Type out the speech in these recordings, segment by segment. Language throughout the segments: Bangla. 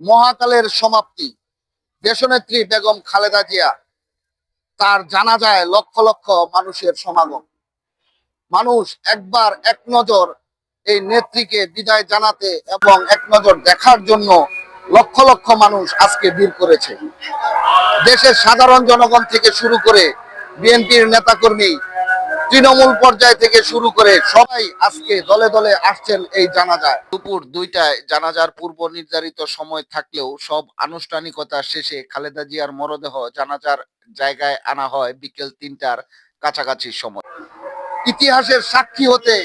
মহাকালের সমাপ্তি। দেশনেত্রী বেগম খালেদা জিয়া, তার জানা যায় লক্ষ লক্ষ মানুষের সমাগম। মানুষ একবার এক নজর এই নেত্রীকে বিদায় জানাতে এবং এক নজর দেখার জন্য লক্ষ লক্ষ মানুষ আজকে ভিড় করেছে। দেশের সাধারণ জনগণ থেকে শুরু করে বিএনপির নেতাকর্মী তৃণমূল পর্যায় থেকে শুরু করে সবাই আজকে দলে দলে আসছেন এই জানাজায়। দুপুর দুইটায় জানাজার পূর্ব নির্ধারিত সময় থাকলেও সব আনুষ্ঠানিকতা শেষে খালেদা জিয়ার মরদেহ জানাজার জায়গায় আনা হয় বিকেল তিনটার কাছাকাছি সময়। ইতিহাসের সাক্ষী হতে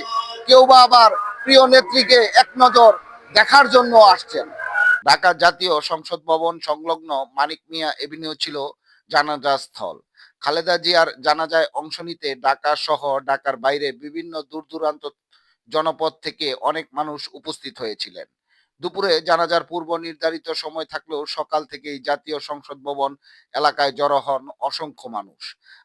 কেউ বা আবার প্রিয় নেত্রীকে এক নজর দেখার জন্য আসছেন। ঢাকা জাতীয় সংসদ ভবন সংলগ্ন মানিক মিয়া এভিনিউ ছিল জানাজা স্থল খালেদা জিয়ার জানাজায় অংশ নিতে ঢাকা সহ ঢাকার বাইরে বিভিন্ন দূর দূরান্ত জনপদ থেকে অনেক মানুষ উপস্থিত হয়েছিলেন। দুপুরে জানাজার পূর্ব নির্ধারিত সময় থাকলেও সকাল থেকেই জাতীয় সংসদ ভবন এলাকায় জড়ো হন অসংখ্য মানুষ।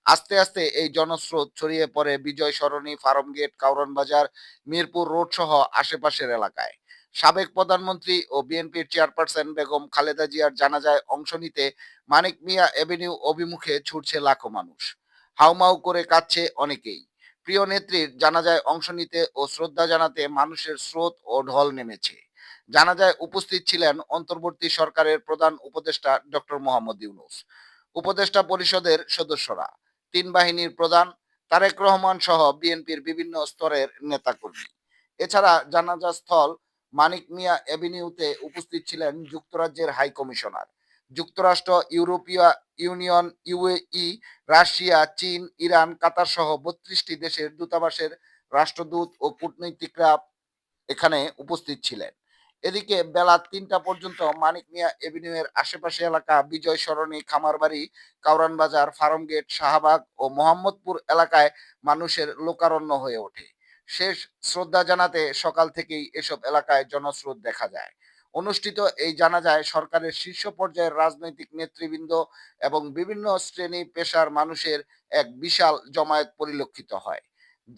আস্তে আস্তে এই জনস্রোত ছড়িয়ে পড়ে Bijoy Sarani farm gate Kawran Bazar, Mirpur road সহ আশেপাশের এলাকায়। সাবেক প্রধানমন্ত্রী ও বিএনপির চেয়ারপারসন বেগম খালেদা জিয়ার জানাজায় অংশ নিতে মানিক মিয়া এভিনিউ অভিমুখে ছুটছে লাখো মানুষ। হাউমাউ করে কাঁদছে অনেকেই। প্রিয় নেত্রীর জানাজায় অংশ নিতে ও শ্রদ্ধা জানাতে মানুষের স্রোত ও ঢল নেমেছে। জানাজায় উপস্থিত ছিলেন অন্তর্বর্তী সরকারের প্রধান উপদেষ্টা ডক্টর মোহাম্মদ ইউনুস। উপদেষ্টা পরিষদের সদস্যরা, তিন বাহিনীর প্রধান তারেক রহমান সহ বিএনপির বিভিন্ন স্তরের নেতাকর্মী। এছাড়া জানাজা স্থল মানিক মিয়া এভিনিউতে উপস্থিত ছিলেন যুক্তরাজ্যের হাই কমিশনার। যুক্তরাষ্ট্র, ইউরোপীয় ইউনিয়ন, ইউএই, রাশিয়া, চীন, ইরান, কাতার সহ বত্রিশটি দেশের দূতাবাসের রাষ্ট্রদূত ও কূটনৈতিকরা এখানে উপস্থিত ছিলেন। এদিকে বেলা তিনটা পর্যন্ত মানিক মিয়া এভিনিউয়ের আশেপাশে এলাকা বিজয় সরণি, খামারবাড়ি কাউরান বাজার ফার্ম গেট শাহবাগ ও মোহাম্মদপুর এলাকায় মানুষের লোকারণ্য হয়ে ওঠে। শেষ শ্রদ্ধা জানাতে সকাল থেকেই এসব এলাকায় জনস্রোত দেখা যায়। অনুষ্ঠিত এই জানাজায় সরকারের শীর্ষ পর্যায়ের রাজনৈতিক নেতৃবৃন্দ এবং বিভিন্ন শ্রেণি পেশার মানুষের এক বিশাল জমায়েত পরিলক্ষিত হয়।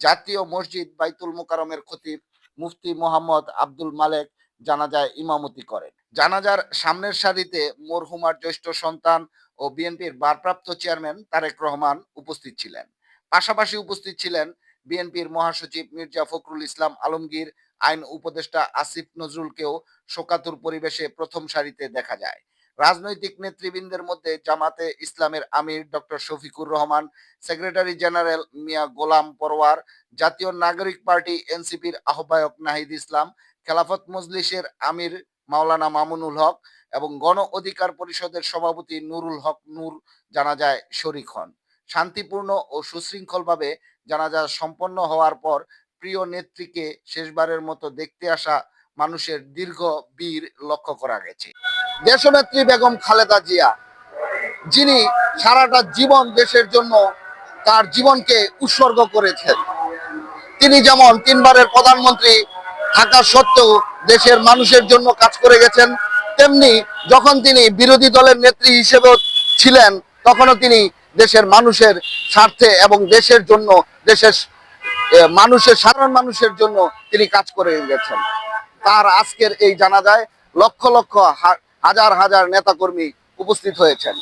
জাতীয় মসজিদ বাইতুল মোকারমের খতিব মুফতি মোহাম্মদ আব্দুল মালেক জানাজায় ইমামতি করেন। জানাজার সামনের সারিতে মরহুমার জ্যেষ্ঠ সন্তান ও বিএনপির ভারপ্রাপ্ত চেয়ারম্যান তারেক রহমান উপস্থিত ছিলেন। পাশাপাশি উপস্থিত ছিলেন বিএনপির মহাসচিব মির্জা ফখরুল ইসলাম আলমগীর, আইন উপদেষ্টা আসিফ নজরুলকেও শোকাতুর পরিবেশে প্রথম সারিতে দেখা যায়। রাজনৈতিক নেতৃবৃন্দের মধ্যে জামাতে ইসলামের আমির doctor Shafiqur Rahman, secretary general Mia Golam Parwar, Jatiya Nagorik Party এনসিপির আহ্বায়ক নাহিদ ইসলাম, খেলাফত মজলিসের আমির মাওলানা মামুনুল হক এবং গণ অধিকার পরিষদের সভাপতি নুরুল হক নূর জানা যায় শরিক হন। শান্তিপূর্ণ ও সুশৃঙ্খলভাবে জানাজা সম্পন্ন হওয়ার পর প্রিয় নেত্রীকে শেষবারের মতো দেখতে আসা মানুষের দীর্ঘ বীর লক্ষ্য করা গেছে। দেশনেত্রী বেগম খালেদা জিয়া, যিনি সারাটা জীবন দেশের জন্য তার জীবনকে উৎসর্গ করেছেন। তিনি যেমন তিনবারের প্রধানমন্ত্রী থাকা সত্ত্বেও দেশের মানুষের জন্য কাজ করে গেছেন, তেমনি যখন তিনি বিরোধী দলের নেত্রী হিসেবেও ছিলেন, তখনও তিনি দেশের মানুষের স্বার্থে এবং দেশের জন্য, দেশের মানুষের, সাধারণ মানুষের জন্য তিনি কাজ করে গেছেন। তার আজকের এই জানা যায় লক্ষ লক্ষ হাজার হাজার নেতাকর্মী উপস্থিত হয়েছেন।